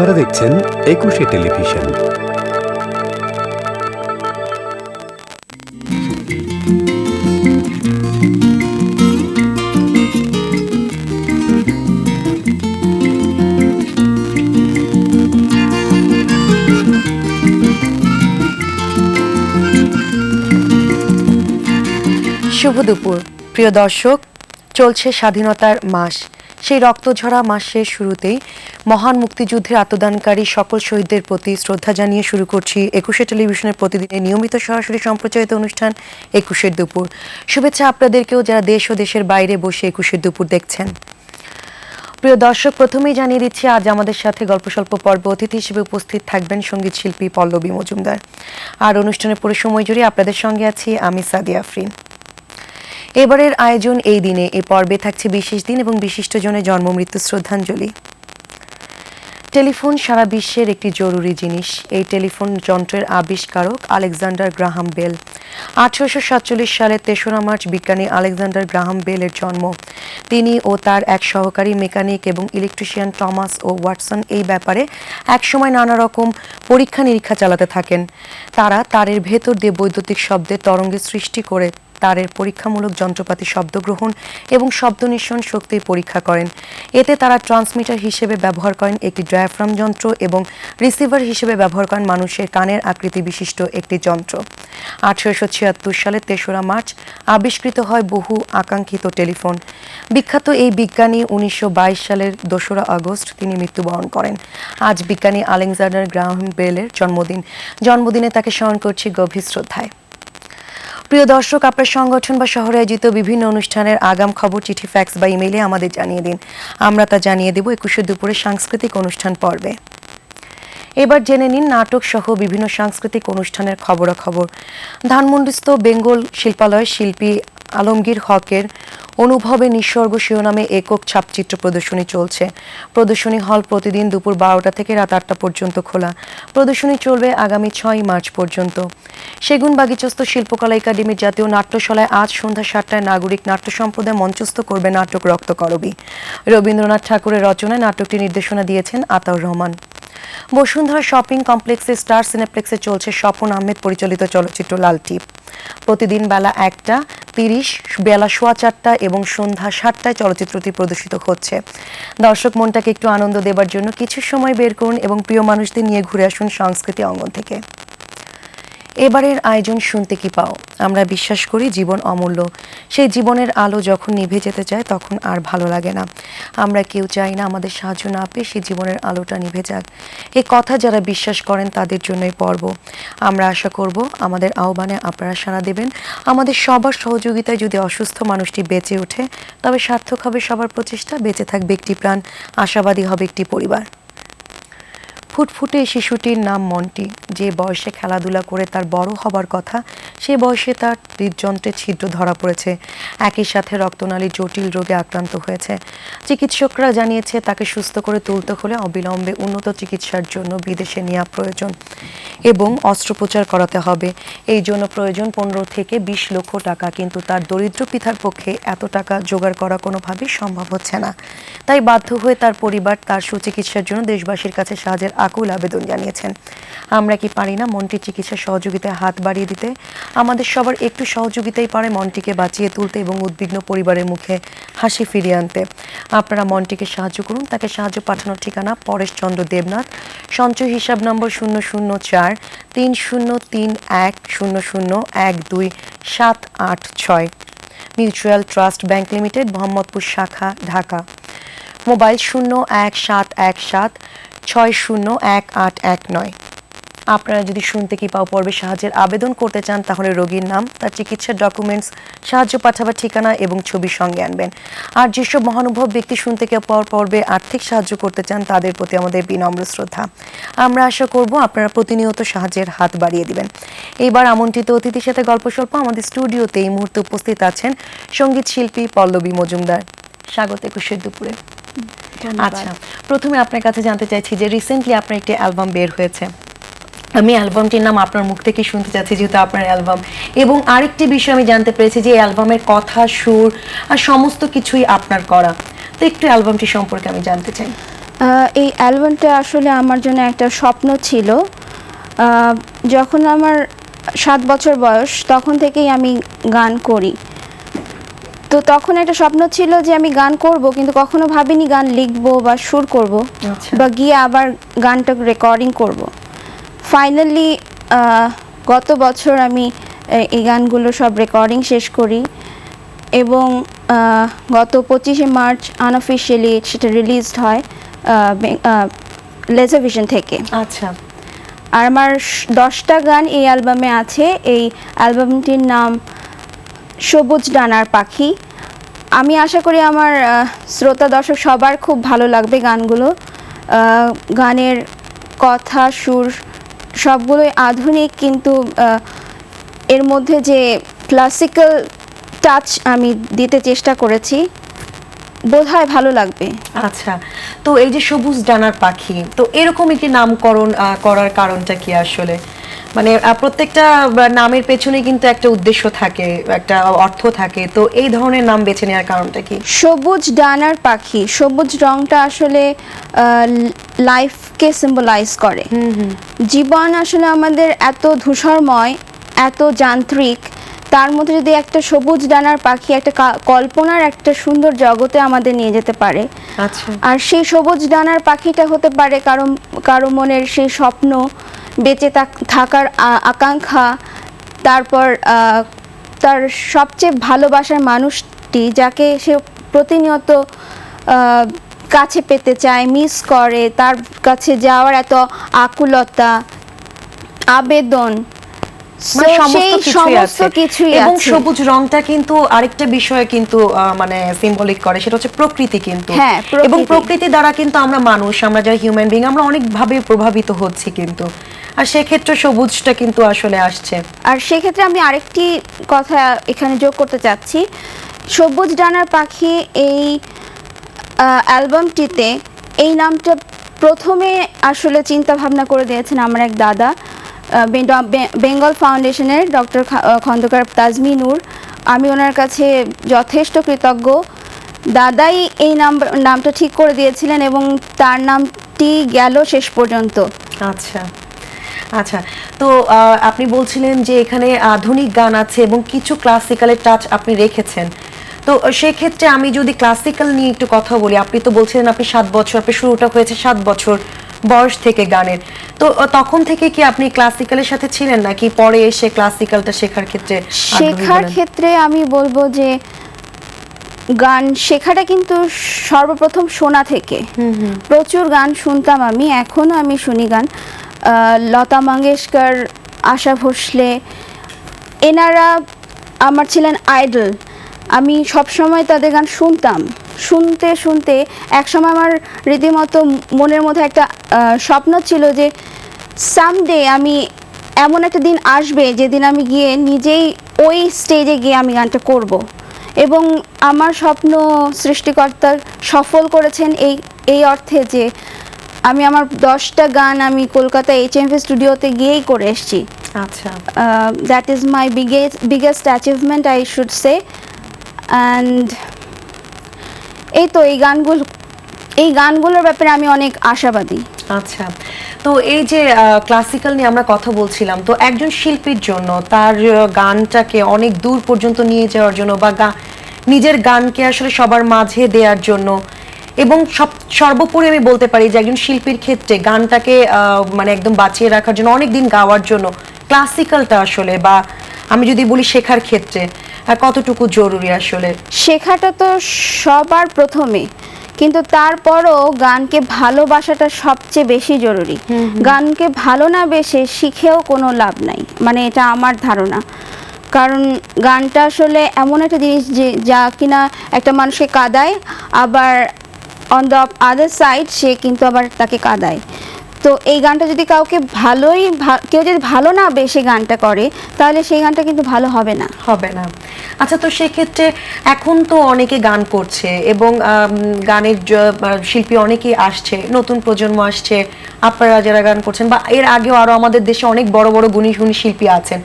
আপনারা দেখছেন একুশে টেলিভিশন। শুভ দুপুর। প্রিয় দর্শক চলছে স্বাধীনতার মাস। সেই রক্তঝরা মাসের শুরুতেই মহান মুক্তিযুদ্ধের আত্মদানকারী সকল শহীদদের প্রতি শ্রদ্ধা জানিয়ে শুরু করছি একুশে টেলিভিশনের প্রতিদিনের নিয়মিত সরাসরি সম্প্রচারিত অনুষ্ঠান একুশের দুপুর। শুভেচ্ছা আপনাদেরকেও যারা দেশ ও দেশের বাইরে বসে একুশের দুপুর দেখছেন। প্রিয় দর্শক, প্রথমেই জানিয়ে দিচ্ছি, আজ আমাদের সাথে গল্প স্বল্প পর্ব অতিথি হিসেবে উপস্থিত থাকবেন সংগীত শিল্পী পল্লবী মজুমদার। আর অনুষ্ঠানের পুরো সময় জুড়ে আপনাদের সঙ্গে আছি আমি সাদিয়া আফরিন। এবারের আয়োজন এই দিনে। এ পর্বে থাকছে বিশেষ দিন এবং বিশিষ্টজনের জন্ম, মৃত্যু, শ্রদ্ধাঞ্জলি। টেলিফোন সারা বিশ্বের একটি জরুরি জিনিস। এই টেলিফোন যন্ত্রের আবিষ্কারক আলেকজান্ডার গ্রাহাম বেল। আঠারোশো সাতচল্লিশ সালের তেসরা মার্চ বিজ্ঞানী আলেকজান্ডার গ্রাহাম বেলের জন্ম। তিনি ও তার এক সহকারী মেকানিক এবং ইলেকট্রিশিয়ান টমাস ও ওয়াটসন এই ব্যাপারে একসময় নানা রকম পরীক্ষা নিরীক্ষা চালাতে থাকেন। তারা তারের ভেতর দিয়ে বৈদ্যুতিক শব্দের তরঙ্গের সৃষ্টি করে তারের পরীক্ষামূলক যন্ত্রপাতি শব্দ গ্রহণ এবং শব্দ নিঃসরণ শক্তি পরীক্ষা করেন। এতে তারা ট্রান্সমিটার হিসেবে ব্যবহার করেন একটি ডায়াফ্রাম যন্ত্র এবং রিসিভার হিসেবে ব্যবহার করেন মানুষের কানের আকৃতি বিশিষ্ট একটি যন্ত্র। আঠারোশো ছিয়াত্তর সালের তেসরা মার্চ আবিষ্কৃত হয় বহু আকাঙ্ক্ষিত টেলিফোন। বিখ্যাত এই বিজ্ঞানী উনিশশো বাইশ সালের দোসরা আগস্ট তিনি মৃত্যুবরণ করেন। আজ বিজ্ঞানী আলেকজান্ডার গ্রাহাম বেলের জন্মদিন। জন্মদিনে তাকে স্মরণ করছি গভীর শ্রদ্ধায়। প্রিয় দর্শক, আপনার সংগঠন বা শহরে আয়োজিত বিভিন্ন অনুষ্ঠানের আগাম খবর, চিঠি, ফ্যাক্স বা ইমেইলে আমাদের জানিয়ে দিন। আমরা তা জানিয়ে দেব একুশে দুপুরে সাংস্কৃতিক অনুষ্ঠান পর্বে। এবার জেনে নিন নাটক সহ বিভিন্ন সাংস্কৃতিক অনুষ্ঠানের খবরাখবর। ধানমন্ডিস্থ বেঙ্গল শিল্পালয় শিল্পী আলমগীর হকের অনুভবে নিঃস্বর্গ শিরোনামে একক ছাপচিত্র প্রদর্শনী চলছে। প্রদর্শনী হল প্রতিদিন দুপুর বারোটা থেকে রাত আটটা পর্যন্ত খোলা। প্রদর্শনী চলবে আগামী ছয় মার্চ পর্যন্ত। সেগুন বাগিচস্থ শিল্পকলা একাডেমির জাতীয় নাট্যশালায় আজ সন্ধ্যা সাতটায় নাগরিক নাট্য সম্প্রদায় মঞ্চস্থ করবে নাটক রক্তকরবী রবীন্দ্রনাথ ঠাকুরের রচনায় নাটকটি নির্দেশনা দিয়েছেন আতাউর রহমান। বসুন্ধরা শপিং কমপ্লেক্সে স্টার সিনেপ্লেক্সে চলছে স্বপন আহমেদ পরিচালিত চলচ্চিত্র লাল টিপ। প্রতিদিন বেলা একটা, তিরিশ, বেলা সোয়া চারটা এবং সন্ধ্যা সাতটায় চলচ্চিত্রটি প্রদর্শিত হচ্ছে। দর্শক মনটাকে একটু আনন্দ দেবার জন্য কিছু সময় বের করুন এবং প্রিয় মানুষদের নিয়ে ঘুরে আসুন সংস্কৃতি অঙ্গন থেকে। এবারের আয়োজন শুনতে কি পাও? আমরা বিশ্বাস করি জীবন অমূল্য। সেই জীবনের আলো যখন নিভে যেতে চায়, তখন আর ভালো লাগে না। আমরা কেউ চাই না আমাদের সাহায্য না পেয়ে সেই জীবনের আলোটা নিভে যাক। এই কথা যারা বিশ্বাস করেন, তাদের জন্যই পর্ব। আমরা আশা করব, আমাদের আহ্বানে আপনারা সাড়া দেবেন। আমাদের সবার সহযোগিতায় যদি অসুস্থ মানুষটি বেঁচে ওঠে, তবে সার্থক হবে সবার প্রচেষ্টা, বেঁচে থাকবে একটি প্রাণ, আশাবাদী হবে একটি পরিবার। ফুটফুটে শিশুটির নাম মন্টি। যে বয়সে খেলাধুলা করে তার বড় হবার কথা, সে বয়সে তার হৃদযন্ত্রে ছিদ্র ধরা পড়েছে। একই সাথে রক্তনালী জটিল রোগে আক্রান্ত হয়েছে। চিকিৎসকরা জানিয়েছে, তাকে সুস্থ করে তুলতে হলে অবিলম্বে উন্নত চিকিৎসার জন্য বিদেশে নেওয়া প্রয়োজন এবং অস্ত্রোপচার করাতে হবে। এই জন্য প্রয়োজন পনেরো থেকে বিশ লক্ষ টাকা, কিন্তু তার দরিদ্র পিতার পক্ষে এত টাকা জোগাড় করা কোনোভাবেই সম্ভব হচ্ছে না। তাই বাধ্য হয়ে তার পরিবার তার সুচিকিৎসার জন্য দেশবাসীর কাছে সাহায্যের আকুল আবেদন জানিয়েছেন। আমরা কি পারি না মন্টির চিকিৎসা সহযোগিতায় হাত বাড়িয়ে দিতে? আমাদের সবার একটু সহযোগিতাই পারে মন্টিকে বাঁচিয়ে তুলতে এবং উদ্বিগ্ন পরিবারের মুখে হাসি ফিরিয়ে আনতে। আপনারা মন্টিকে সাহায্য করুন, তাকে সাহায্য পাঠানোর ঠিকানা পরেশচন্দ্র দেবনাথ। সঞ্চয় হিসাব নম্বর শূন্য শূন্য চার, তিন শূন্য তিন এক শূন্য শূন্য এক দুই সাত আট ছয়। Mutual trust bank limited, Mohammadpur শাখা, ঢাকা। মোবাইল শূন্য এক সাত এক সাত ছয় শূন্য এক আট এক নয়। আপনারা যদি শুনতে কি পাও পর্বে সাহায্যের আবেদন করতে চান, তাহলে রোগীর নাম, তার চিকিৎসার ডকুমেন্টস সাহায্য পাঠাবার ঠিকানা এবং ছবি সঙ্গে আনবেন। আর যেসব মহানুভব ব্যক্তি শুনতে কে পাওয়ার পর্বে আর্থিক সাহায্য করতে চান, তাদের প্রতি আমাদের বিনম্র শ্রদ্ধা। আমরা আশা করব আপনারা প্রতিনিয়ত সাহায্যের হাত বাড়িয়ে দিবেন। এইবার আমন্ত্রিত অতিথির সাথে গল্প স্বল্প আমাদের স্টুডিওতে এই মুহূর্তে উপস্থিত আছেন সংগীত শিল্পী পল্লবী মজুমদার। স্বাগত একুশের দুপুরে। আচ্ছা প্রথমে আপনার কাছে জানতে চাইছি যে রিসেন্টলি আপনার একটি অ্যালবাম বের হয়েছে। আমি অ্যালবামটির নাম আপনার মুখ থেকে শুনতে চাচ্ছি যেহেতু আপনার অ্যালবাম এবং আরেকটি বিষয় আমি জানতে পেরেছি যে অ্যালবামের কথা সুর আর সমস্ত কিছুই আপনার করা। তো একটু অ্যালবামটি সম্পর্কে আমি জানতে চাই। এই অ্যালবামটা আসলে আমার জন্য একটা স্বপ্ন ছিল। আহ, যখন আমার সাত বছর বয়স তখন থেকেই আমি গান করি। তো তখন একটা স্বপ্ন ছিল যে আমি গান করব কিন্তু কখনো ভাবিনি গান লিখব বা সুর করব আচ্ছা। বা গিয়ে আবার গানটা রেকর্ডিং করব। ফাইনালি গত বছর আমি এই গানগুলো সব রেকর্ডিং শেষ করি এবং গত পঁচিশে মার্চ আনঅফিসিয়ালি সেটা রিলিজড হয় লেজাভিশন থেকে। আচ্ছা। আর আমার দশটা গান এই অ্যালবামে আছে। এই অ্যালবামটির নাম সবুজ ডানার পাখি। আমি আশা করি আমার শ্রোতা, দর্শক সবার খুব ভালো লাগবে গানগুলো। গানের কথা, সুর, সবগুলোই আধুনিক কিন্তু এর মধ্যে যে ক্লাসিক্যাল টাচ আমি দিতে চেষ্টা করেছি, বোধহয় ভালো লাগবে। আচ্ছা তো এই যে সবুজ ডানার পাখি, তো এরকম একটি নামকরণ করার কারণটা কি আসলে? মানে প্রত্যেকটা নামের পেছনে কিন্তু একটা উদ্দেশ্য থাকে একটা অর্থ থাকে। তো এই ধরনের নাম বেছে নেওয়ার কারণটা কি? সবুজ ডানার পাখি। সবুজ রংটা আসলে লাইফকে সিম্বলাইজ করে। জীবন আসলে আমাদের এত ধূসরময় এত যান্ত্রিক তার মধ্যে যদি একটা সবুজ ডানার পাখি একটা কল্পনার একটা সুন্দর জগতে আমাদের নিয়ে যেতে পারে। আচ্ছা। আর সেই সবুজ ডানার পাখিটা হতে পারে কারও কারও মনের সেই স্বপ্ন বেঁচে থাক- থাকার আকাঙ্ক্ষা, তারপর তার সবচেয়ে ভালোবাসার মানুষটি যাকে সে প্রতিনিয়ত কাছে পেতে চায় মিস করে, তার কাছে যাওয়ার এত আকুলতা, আবেদন সেই কিছুই সমস্ত কিছুই এবং সবুজ রংটা কিন্তু আরেকটা বিষয়ে কিন্তু মানে সিম্বলিক করে সেটা হচ্ছে প্রকৃতি কিন্তু। এবং প্রকৃতি। দ্বারা কিন্তু আমরা মানুষ আমরা যারা হিউম্যান বিং আমরা অনেক প্রভাবিত হচ্ছি কিন্তু। আর সেক্ষেত্রে সবুজটা কিন্তু আসলে আসছে। আর সেক্ষেত্রে আমি আরেকটি কথা এখানে যোগ করতে চাচ্ছি। সবুজ ডানার পাখি এই অ্যালবামটিতে এই নামটা প্রথমে আসলে চিন্তা ভাবনা করে দিয়েছেন আমার এক দাদা। বেঙ্গল ফাউন্ডেশনের ডক্টর খন্দকার তাজমি নূর। আমি ওনার কাছে যথেষ্ট কৃতজ্ঞ। দাদাই এই নাম নামটা ঠিক করে দিয়েছিলেন এবং তার নামটি গেল শেষ পর্যন্ত। আচ্ছা। আচ্ছা। তো আপনি বলছিলেন যে এখানে আধুনিক গান আছে এবং কিছু ক্লাসিক্যালের টাচ আপনি রেখেছেন। তো, সেক্ষেত্রে আমি যদি ক্লাসিক্যাল নিয়ে একটু কথা বলি, আপনি তো বলছিলেন আপনি সাত বছর, আপনি শুরুটা হয়েছে সাত বছর। বয়স থেকে গানের। তো তখন থেকে কি আপনি ক্লাসিক্যালের সাথে ছিলেন নাকি পরে এসে ক্লাসিক্যালটা শেখার ক্ষেত্রে শেখার ক্ষেত্রে আমি বলব যে গান শেখাটা কিন্তু সর্বপ্রথম শোনা থেকে। প্রচুর গান শুনতাম আমি এখনও আমি শুনি গান। লতা মঙ্গেশকর আশা ভোসলে এনারা আমার ছিলেন আইডল আমি সবসময় তাদের গান শুনতাম। শুনতে শুনতে একসময় আমার রীতিমতো মনের মধ্যে একটা স্বপ্ন ছিল যে সামডে আমি এমন একটা দিন আসবে যেদিন আমি গিয়ে নিজেই ওই স্টেজে গিয়ে আমি গানটা করব। এবং আমার স্বপ্ন সৃষ্টিকর্তা সফল করেছেন এই এই অর্থে যে আমি আমার দশটা গান আমি কলকাতা এইচ এম স্টুডিওতে গিয়েই করে এসেছি। আচ্ছা। That is my biggest biggest achievement I should say and এই তো এই গানগুলো, এই গানগুলোর ব্যাপারে আমি অনেক আশাবাদী। আচ্ছা তো এই যে ক্লাসিক্যাল নিয়ে আমরা কথা বলছিলাম, তো একজন শিল্পীর জন্য, তার গানটাকে অনেক দূর পর্যন্ত নিয়ে যাওয়ার জন্য বা নিজের গানকে আসলে সবার মাঝে দেওয়ার জন্য, এবং সব, সর্বোপরি আমি বলতে পারি যে একজন শিল্পীর ক্ষেত্রে গানটাকে মানে একদম বাঁচিয়ে রাখার জন্য অনেক দিন গাওয়ার জন্য ক্লাসিক্যালটা আসলে বা আমি যদি বলি শেখার ক্ষেত্রে কতটুকু জরুরি আসলে? শেখাটা তো সবার প্রথমে কিন্তু তারপরও গানকে ভালোবাসাটা সবচেয়ে বেশি জরুরি। গানকে ভালো না বেশে শিখেও কোনো লাভ নাই মানে এটা আমার ধারণা। কারণ গানটা আসলে এমন একটা জিনিস যে যা কিনা একটা মানুষকে কাদায় আবার অন দ্য আদার সাইড সে কিন্তু আবার তাকে কাঁদায়। তো এই গানটা যদি কাউকে ভালোই কেউ যদি ভালো না বেশি গানটা করে, তাহলে সেই গানটা কিন্তু ভালো হবে না। হবে না। আচ্ছা তো সেক্ষেত্রে এখন তো অনেকে গান করছে এবং গানের শিল্পী অনেকেই আসছে, নতুন প্রজন্ম আসছে, আপনারা যারা গান করছেন বা এর আগেও আরও আমাদের দেশে অনেক বড় বড় গুণী গুণী শিল্পী আছেন।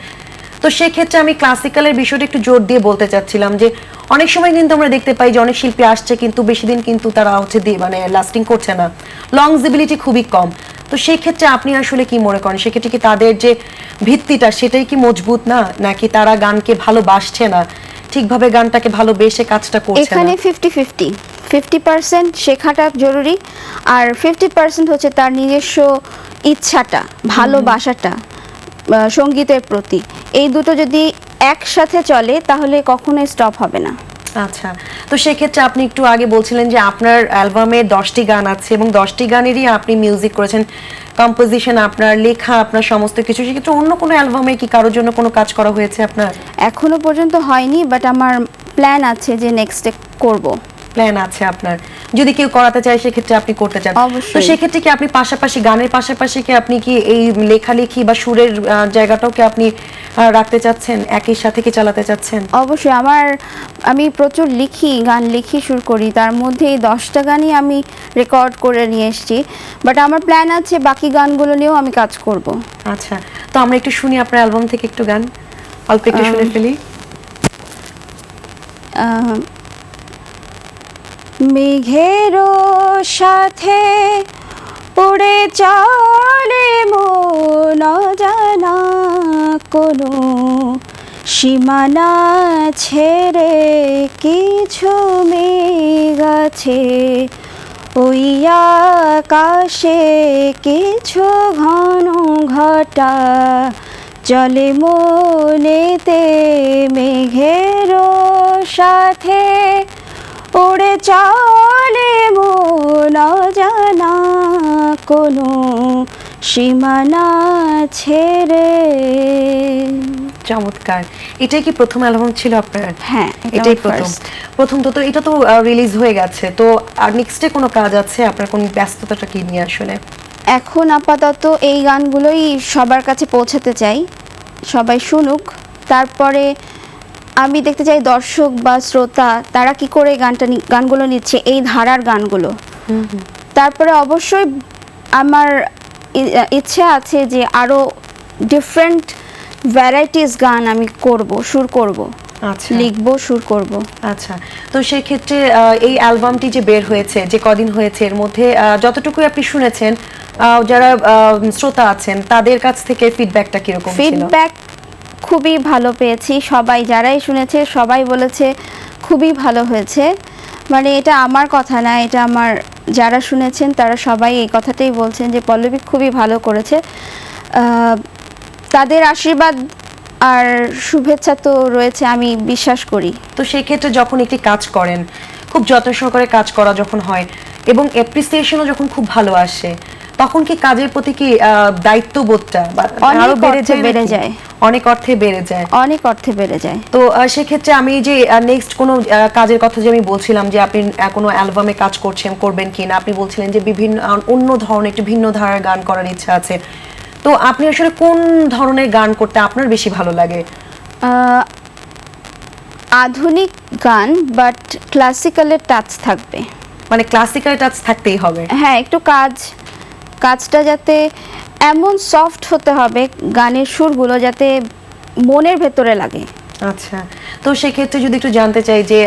তো সেক্ষেত্রে আমি ক্লাসিক্যালের বিষয়টা একটু জোর দিয়ে বলতে চাচ্ছিলাম যে, অনেক সময় কিন্তু আমরা দেখতে পাই যে অনেক শিল্পী আসছে কিন্তু বেশি দিন কিন্তু তারা হচ্ছে দিয়ে মানে লাস্টিং করছে না। লংজিবিলিটি খুবই কম। তো সেই ক্ষেত্রে আপনি আসলে কি মনে করেন? সেক্ষেত্রে কি তাদের যে ভিত্তিটা সেটাই কি মজবুত না? নাকি তারা গানকে ভালোবাসছে না? ঠিকভাবে গানটাকে ভালোবেসে কাজটা করছে এখানে ফিফটি ফিফটি ফিফটি পার্সেন্ট শেখাটা জরুরি আর ফিফটি পার্সেন্ট হচ্ছে তার নিজস্ব ইচ্ছাটা ভালোবাসাটা সঙ্গীতের প্রতি। এই দুটো যদি একসাথে চলে তাহলে কখনোই স্টপ হবে না। আচ্ছা তো সেক্ষেত্রে আপনি একটু আগে বলছিলেন যে আপনার অ্যালবামে দশটি গান আছে এবং দশটি গানেরই আপনি মিউজিক করেছেন। কম্পোজিশন আপনার লেখা, আপনার সমস্ত কিছু। সেক্ষেত্রে অন্য কোনো অ্যালবামে কি কারোর জন্য কোনো কাজ করা হয়েছে আপনার? এখনও পর্যন্ত হয়নি বাট আমার প্ল্যান আছে যে নেক্সটে করব। প্ল্যান আছে আপনার। যদি কেউ করাতে চায় সেক্ষেত্রে আপনি করতে চান। তো সেক্ষেত্রে কি আপনি পাশাপাশি গানের পাশাপাশি কি আপনি কি এই লেখালেখি বা সুরের জায়গাটাও কি আপনি রাখতে চাচ্ছেন? একই সাথে কি চালাতে চাচ্ছেন? অবশ্যই। আমার আমি প্রচুর লিখি গান লিখি সুর করি। তার মধ্যে এই দশটা গানই আমি রেকর্ড করে নিয়ে এসেছি। বাট আমার প্ল্যান আছে বাকি গানগুলো নিয়েও আমি কাজ করব। আচ্ছা। তো আমরা একটু শুনি আপনার অ্যালবাম থেকে একটু গান। অল্প একটু শুনে ফেলি। মেঘেরও সাথে উড়ে চলে মন জানা কোনো সীমানা ছেড়ে কিছু মেঘ আছে। ওই আকাশে কিছু ঘন ঘটা চলে মনেতে মেঘেরও সাথে উড়ে চলে মন জানা কোনো সীমানা ছেড়ে। চমৎকার। এটাই কি প্রথম অ্যালবাম ছিল আপনার? হ্যাঁ এটাই প্রথম। প্রথম তো তো এটা তো রিলিজ হয়ে গেছে। তো আর নেক্সটে কোনো কাজ আছে? আপনার কোন ব্যস্ততাটা কি নিয়ে আসলে? এখন আপাতত এই গানগুলোই সবার কাছে পৌঁছাতে চাই। সবাই শুনুক। তারপরে আমি দেখতে চাই দর্শক বা শ্রোতা তারা কি করে গানটা গানগুলো নিচ্ছে এই ধারার গানগুলো। তারপরে অবশ্যই আমার ইচ্ছে আছে যে আরও ডিফারেন্ট ভ্যারাইটিস গান আমি করব সুর করব। আচ্ছা। লিখব সুর করব। আচ্ছা। তো সেই ক্ষেত্রে এই অ্যালবামটি যে বের হয়েছে যে কদিন হয়েছে এর মধ্যে আহ, যতটুকুই আপনি শুনেছেন যারা শ্রোতা আছেন তাদের কাছ থেকে ফিডব্যাকটা কীরকম ছিল? ফিডব্যাক খুবই ভালো পেয়েছি। সবাই যারাই শুনেছে, সবাই বলেছে খুবই ভালো হয়েছে। মানে এটা আমার কথা না, এটা আমার যারা শুনেছেন তারা সবাই এই কথাটাই বলছেন যে পল্লবী খুবই ভালো করেছে। তাদের আশীর্বাদ আর শুভেচ্ছা তো রয়েছে, আমি বিশ্বাস করি। তো সেই ক্ষেত্রে যখন একটি কাজ করেন, খুব যত্ন সহকারে কাজ করা যখন হয়, এবং অ্যাপ্রিসিয়েশনও যখন খুব ভালো আসে তখন কি কাজের প্রতি কি আহ, দায়িত্ববোধটা আরও বেড়ে যায় বেড়ে যায়। অনেক অর্থে বেড়ে যায়। অনেক অর্থে বেড়ে যায়। তো সেক্ষেত্রে আমি যে নেক্সট কোনো কাজের কথা যে আমি বলছিলাম যে আপনি কোনো অ্যালবামে কাজ করছেন করবেন কি না আপনি বলছিলেন যে বিভিন্ন অন্য ধরনের একটু ভিন্ন ধারার গান করার ইচ্ছা আছে। তো আপনি আসলে কোন ধরনের গান করতে আপনার বেশি ভালো লাগে? আধুনিক গান বাট ক্লাসিক্যালের টাচ থাকবে। মানে ক্লাসিক্যাল টাচ থাকতেই হবে। হ্যাঁ একটু কাজ কাজটা যাতে এমন সফট হতে হবে গানের সুরগুলো যাতে মনের ভেতরে লাগে। আচ্ছা তো সেক্ষেত্রে যদি একটু জানতে চাই যে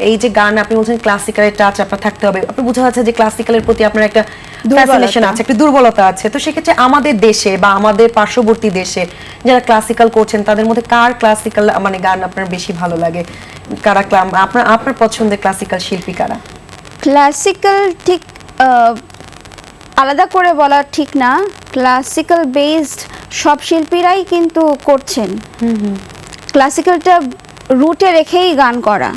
এই যে গান আপনি বলছেন ক্লাসিক্যালের টাচ আপনার থাকতে হবে আপনি বোঝা যাচ্ছে যে ক্লাসিক্যালের প্রতি আপনার একটা ফ্যাসিনেশন আছে একটা দুর্বলতা আছে। তো সেক্ষেত্রে আমাদের দেশে বা আমাদের পার্শ্ববর্তী দেশে যারা ক্লাসিক্যাল করছেন তাদের মধ্যে কার ক্লাসিক্যাল মানে গান আপনার বেশি ভালো লাগে? কারা ক্লা- আপনার আপনার পছন্দের ক্লাসিক্যাল শিল্পী কারা? ক্লাসিক্যাল ঠিক আহ, আলাদা করে বলা ঠিক না। ক্লাসিক্যাল বেসড সব শিল্পীরাই কিন্তু করছেন। ক্লাসিক্যালটা রুটে রেখেই গান করা।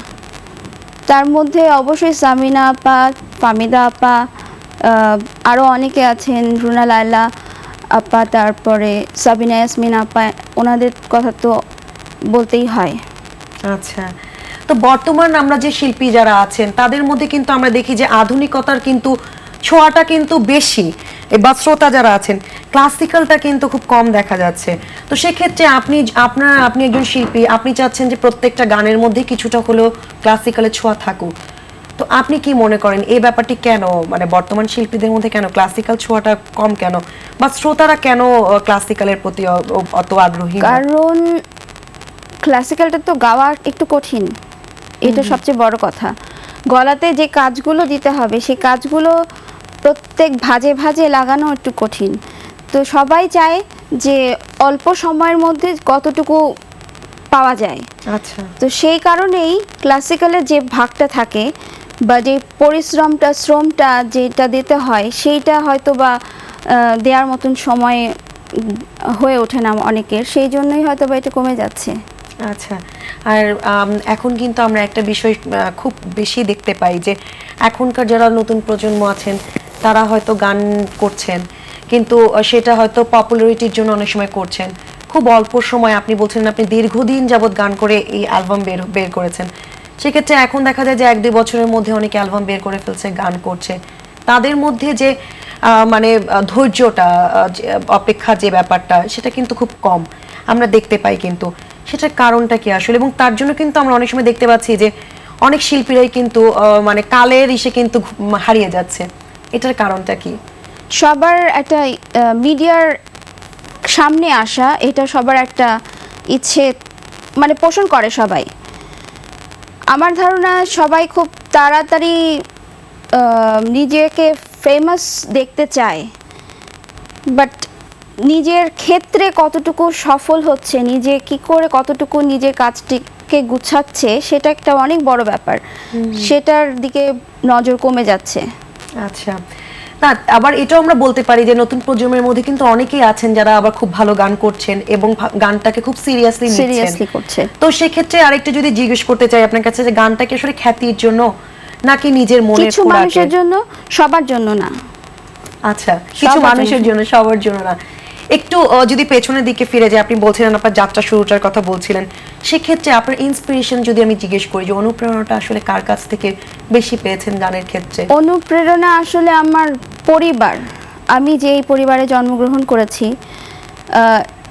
তার মধ্যে অবশ্যই সামিনা আপা ফামিদা আপা আরও অনেকে আছেন রুনা লায়লা আপা তারপরে সাবিনা ইয়াসমিন আপা ওনাদের কথা তো বলতেই হয়। আচ্ছা। তো বর্তমান আমরা যে শিল্পী যারা আছেন তাদের মধ্যে কিন্তু আমরা দেখি যে আধুনিকতার কিন্তু ছোঁয়াটা কিন্তু বেশি বা শ্রোতা যারা আছেন ক্লাসিক্যালটা কিন্তু খুব কম দেখা যাচ্ছে। তো সেক্ষেত্রে আপনি আপনার আপনি একজন শিল্পী আপনি চাচ্ছেন যে প্রত্যেকটা গানের মধ্যে কিছুটা হলেও ক্লাসিক্যালের ছোঁয়া থাকুক। তো আপনি কি মনে করেন এই ব্যাপারটি কেন মানে বর্তমান শিল্পীদের মধ্যে কেন ক্লাসিক্যাল ছোঁয়াটা কম কেন? বা শ্রোতারা কেন ক্লাসিক্যালের প্রতি অত আগ্রহী কারণ ক্লাসিক্যালটা তো গাওয়া একটু কঠিন। এটা সবচেয়ে বড় কথা। গলাতে যে কাজগুলো দিতে হবে সেই কাজগুলো প্রত্যেক ভাজে ভাজে লাগানো একটু কঠিন। তো সবাই চায় যে অল্প সময়ের মধ্যে কতটুকু পাওয়া যায়। আচ্ছা। তো সেই কারণেই ক্লাসিক্যালের যে ভাগটা থাকে বা যে পরিশ্রমটা শ্রমটা যেটা দিতে হয় সেইটা হয়তো বা দেওয়ার মতন সময় হয়ে ওঠে না অনেকের। সেই জন্যই হয়তো বা এটা কমে যাচ্ছে। আচ্ছা। আর এখন কিন্তু আমরা একটা বিষয় খুব বেশি দেখতে পাই যে এখনকার যারা নতুন প্রজন্ম আছেন তারা হয়তো গান করছেন, কিন্তু সেটা হয়তো পপুলারিটির জন্য অনেক সময় করছেন। খুব অল্প সময় আপনি বলছেন আপনি দীর্ঘদিন যাবৎ গান করে এই অ্যালবাম বের বের করেছেন। সেক্ষেত্রে এখন দেখা যায় যে এক দুই বছরের মধ্যে অনেকে অ্যালবাম বের করে ফেলছে, গান করছে। তাদের মধ্যে যে মানে ধৈর্যটা অপেক্ষা যে ব্যাপারটা, সেটা কিন্তু খুব কম। আমরা দেখতে পাই কিন্তু। সেটার কারণটা কি আসলে? এবং তার জন্য কিন্তু আমরা অনেক সময় দেখতে পাচ্ছি যে, অনেক শিল্পীরাই কিন্তু মানে কালের ইসে কিন্তু হারিয়ে যাচ্ছে। এটার কারণটা কি? সবার একটা মিডিয়ার সামনে আসা এটা সবার একটা ইচ্ছে মানে পোষণ করে সবাই। আমার ধারণা সবাই খুব তাড়াতাড়ি নিজেকে ফেমাস দেখতে চায়। বাট নিজের ক্ষেত্রে কতটুকু সফল হচ্ছে নিজে কি করে কতটুকু নিজের কাজটিকে গুছাচ্ছে সেটা একটা অনেক বড় ব্যাপার। সেটার দিকে নজর কমে যাচ্ছে। আচ্ছা। না আবার এটাও আমরা বলতে পারি যে নতুন প্রজন্মের মধ্যে কিন্তু অনেকেই আছেন যারা আবার খুব ভালো গান করছেন এবং গানটাকে খুব সিরিয়াসলি সিরিয়াসলি করছে। তো সেক্ষেত্রে আরেকটা যদি জিজ্ঞেস করতে চাই আপনার কাছে যে গানটাকে আসলে খ্যাতির জন্য নাকি নিজের মনে কিছু মানুষের জন্য সবার জন্য না। আচ্ছা কিছু মানুষের জন্য সবার জন্য না। একটু যদি পেছনের দিকে ফিরে যায় আপনি বলছিলেন আপনার যাত্রা শুরুটার কথা বলছিলেন সেক্ষেত্রে আপনার ইন্সপিরেশন যদি আমি জিজ্ঞেস করি যে অনুপ্রেরণাটা আসলে কার কাছ থেকে বেশি পেয়েছেন গানের ক্ষেত্রে? অনুপ্রেরণা আসলে আমার পরিবার। আমি যে এই পরিবারে জন্মগ্রহণ করেছি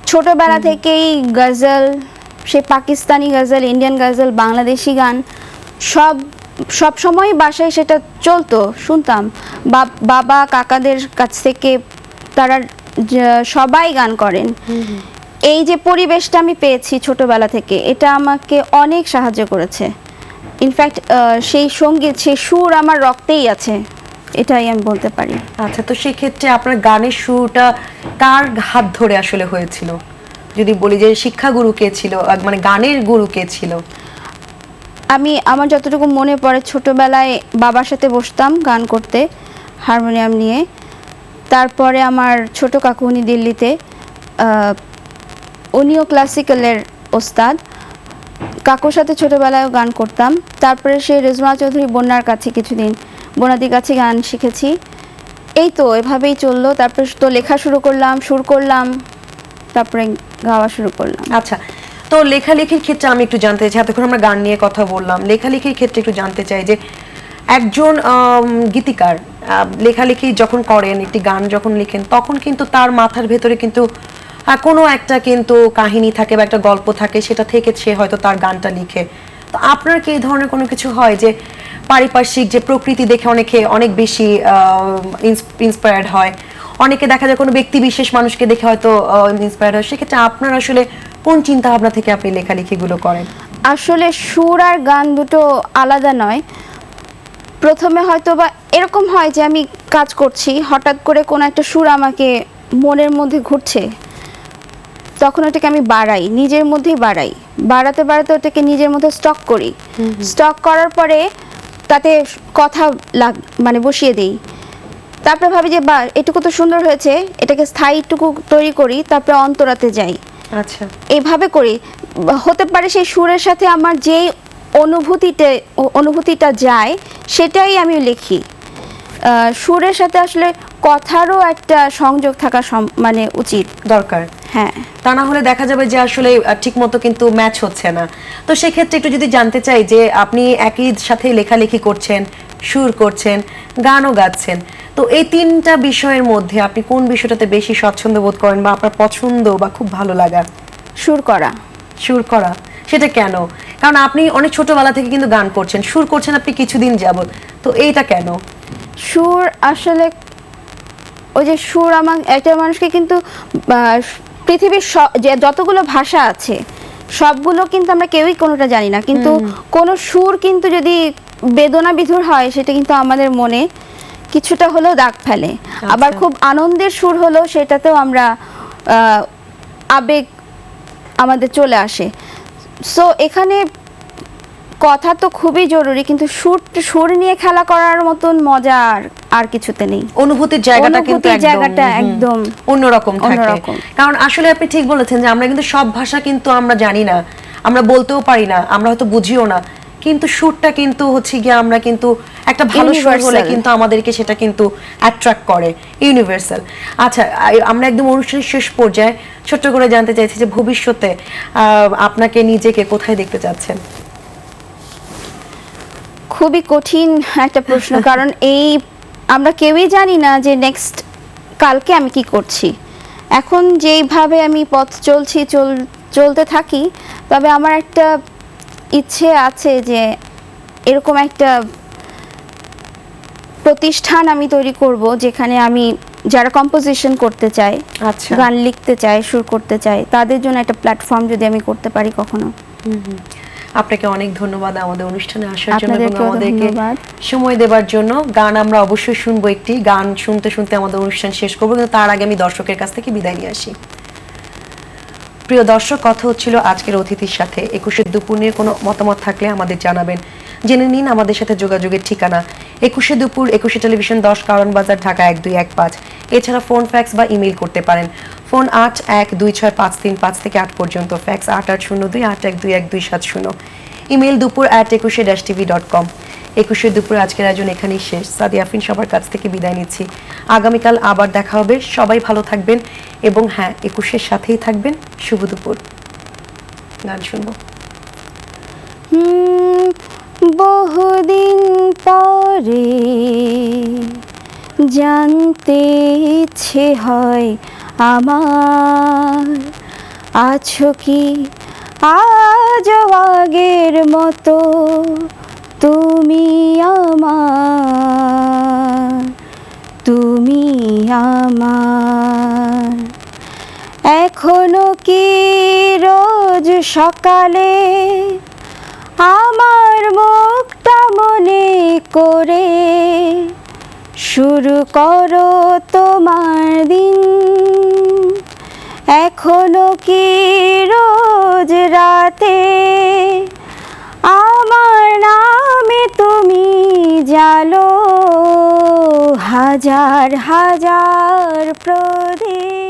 ছোটবেলা থেকেই গজল সে পাকিস্তানি গজল ইন্ডিয়ান গজল বাংলাদেশি গান সব সব সময় বাসায় সেটা চলতো শুনতাম। বাব- বাবা কাকাদের কাছ থেকে তারা সবাই গান করেন। এই যে পরিবেশটা আমি পেয়েছি ছোটবেলা থেকে এটা আমাকে অনেক সাহায্য করেছে। ইনফ্যাক্ট সেই সংগীত সেই সুর আমার রক্তেই আছে এটাই আমি বলতে পারি। আচ্ছা তো সেক্ষেত্রে আপনার গানের শুরুটা কার হাত ধরে আসলে হয়েছিল? যদি বলি যে শিক্ষাগুরু কে ছিল মানে গানের গুরু কে ছিল? আমি আমার যতটুকু মনে পড়ে ছোটবেলায় বাবার সাথে বসতাম গান করতে হারমোনিয়াম নিয়ে। তারপরে আমার ছোট কাকু উনি দিল্লিতে উনিও ক্লাসিক্যালের ওস্তাদ। কাকুর সাথে ছোটবেলায়ও গান করতাম। তারপরে সে রেজমা চৌধুরী বন্যার কাছে কিছুদিন বনাদির কাছে গান শিখেছি। এই তো, এভাবেই চলল। তারপরে তো লেখা শুরু করলাম, সুর করলাম, তারপরে গাওয়া শুরু করলাম। আচ্ছা তো লেখালেখির ক্ষেত্রে আমি একটু জানতে চাই, এতক্ষণ আমরা গান নিয়ে কথা বললাম। লেখালেখির ক্ষেত্রে একটু জানতে চাই যে একজন গীতিকার লেখালেখি যখন করেন, একটি গান যখন লিখেন, তখন কিন্তু তার মাথার ভেতরে কিন্তু কোনো একটা কিন্তু কাহিনী থাকে বা একটা গল্প থাকে, সেটা থেকে সে হয়তো তার গানটা লিখে। তো আপনার কি এই ধরনের কোনো কিছু হয় যে পারিপার্শ্বিক যে প্রকৃতি দেখে অনেকে অনেক বেশি ইন্সপায়ার্ড হয়? অনেকে দেখা যায় কোনো ব্যক্তি বিশেষ মানুষকে দেখে হয়তো ইন্সপায়ার্ড হয়। সেক্ষেত্রে আপনার আসলে কোন চিন্তা ভাবনা থেকে আপনি লেখালেখিগুলো করেন? আসলে সুর আর গান দুটো আলাদা নয়। প্রথমে হয়তো বা এরকম হয় যে আমি কাজ করছি হঠাৎ করে কোনো একটা সুর আমাকে মনের মধ্যে ঘুরছে তখন ওটাকে আমি বাড়াই নিজের মধ্যেই বাড়াই। বাড়াতে বাড়াতে ওটাকে নিজের মধ্যে স্টক করি। স্টক করার পরে তাতে কথা লাগ মানে বসিয়ে দিই। তারপরে ভাবি যে বা এটুকু তো সুন্দর হয়েছে এটাকে স্থায়ীটুকু তৈরি করি তারপরে অন্তরাতে যাই। আচ্ছা। এইভাবে করি। হতে পারে সেই সুরের সাথে আমার যেই অনুভূতিতে অনুভূতিটা যায় সেটাই আমি লিখি। সুরের সাথে আসলে কথারও একটা সংযোগ থাকা মানে উচিত। দরকার। হ্যাঁ। তা না হলে দেখা যাবে যে আসলে ঠিক মতো কিন্তু ম্যাচ হচ্ছে না। তো সেক্ষেত্রে একটু যদি জানতে চাই যে আপনি একই সাথে লেখালেখি করছেন সুর করছেন গানও গাচ্ছেন তো এই তিনটা বিষয়ের মধ্যে আপনি কোন বিষয়টাতে বেশি স্বচ্ছন্দ বোধ করেন বা আপনার পছন্দ বা খুব ভালো লাগা? সুর করা। সুর করা। সেটা কেন? কারণ আপনি অনেক ছোটবেলা থেকে কিন্তু গান করছেন। সুর করছেন আপনি কিছুদিন যাবত তো এইটা কেন? সুর আসলে ওই যে সুর আমার একটা মানুষকে কিন্তু পৃথিবীর যে যতগুলো ভাষা আছে সবগুলো কিন্তু আমরা কেউই কোনোটা জানি না। কিন্তু কোনো সুর কিন্তু যদি বেদনা বিধুর হয় সেটা কিন্তু আমাদের মনে কিছুটা হলেও দাগ ফেলে। আবার খুব আনন্দের সুর হলেও সেটাতেও আমরা আহ, আবেগ আমাদের চলে আসে। সো এখানে কথা তো খুবই জরুরি কিন্তু সুর সুর নিয়ে খেলা করার মতন মজা আর আর কিছুতে নেই। অনুভূতির জায়গাটা কিন্তু জায়গাটা একদম অন্যরকম থাকে। অন্যরকম। কারণ আসলে আপনি ঠিক বলেছেন যে আমরা কিন্তু সব ভাষা কিন্তু আমরা জানি না আমরা বলতেও পারি না আমরা হয়তো বুঝিও না। কিন্তু সুরটা কিন্তু হচ্ছে গিয়ে আমরা কিন্তু একটা ভালো সুর হলে কিন্তু আমাদেরকে সেটা কিন্তু অ্যাট্রাক্ট করে। ইউনিভার্সাল আচ্ছা আমরা একদম অনুষ্ঠানের শেষ পর্যায়ে ছোট্ট করে জানতে চাইছি যে ভবিষ্যতে আপনাকে নিজেকে কোথায় দেখতে চাচ্ছেন? খুবই কঠিন একটা প্রশ্ন কারণ এই আমরা কেউই জানি না যে নেক্সট কালকে আমি কি করছি। এখন যেইভাবে আমি পথ চলছি চল চলতে থাকি তবে আমার একটা ইচ্ছে আছে যে এরকম একটা প্রতিষ্ঠান আমি তৈরি করব যেখানে আমি যারা কম্পোজিশন করতে চায় আচ্ছা। গান লিখতে চায় সুর করতে চায় তাদের জন্য একটা প্ল্যাটফর্ম যদি আমি করতে পারি কখনো। আপনাকে অনেক ধন্যবাদ আমাদের অনুষ্ঠানে আসার জন্য এবং আমাদেরকে সময় দেওয়ার জন্য। গান আমরা অবশ্যই শুনব একটি। গান শুনতে শুনতে আমাদের অনুষ্ঠান শেষ করব কিন্তু তার আগে আমি দর্শকের কাছ থেকে বিদায় নিয়ে আসি। প্রিয় দর্শক, কথা হচ্ছিল আজকের অতিথির সাথে। একুশের দুপুর নিয়ে কোনো মতামত থাকলে আমাদের জানাবেন। জেনে নিন আমাদের সাথে যোগাযোগের ঠিকানা। একুশে দুপুর, একুশে টেলিভিশন দশ, কারণ বাজার, ঢাকা এক দুই এক পাঁচ। এছাড়া ফোন, ফ্যাক্স বা ইমেল করতে পারেন। ফোন আট এক দুই ছয় পাঁচ তিন পাঁচ থেকে আট পর্যন্ত, ফ্যাক্স আট আট শূন্য দুই, আট এক দুই এক দুই সাত শূন্য। ইমেল দুপুর অ্যাট একুশে ড্যাশ টিভি ডট কম একুশে দুপুর আজকের আয়োজন এখানেই শেষ। সাদি আফরিন সবার কাছ থেকে বিদায় নিচ্ছি। আগামীকাল আবার দেখা হবে। সবাই ভালো থাকবেন এবং হ্যাঁ একুশের সাথেই থাকবেন। শুভ দুপুর। গান শুনব। বহুদিন পরে জানতে ইচ্ছে হয় আমার, আছো কি? আজ আগের মতো তুমি আমার তুমি আমার। এখনও কি রোজ সকালে আমার মুখটা মনে করে শুরু করো তোমার দিন? এখনও কি রোজ রাতে আমার নামে তুমি জালো হাজার হাজার প্রদীপ।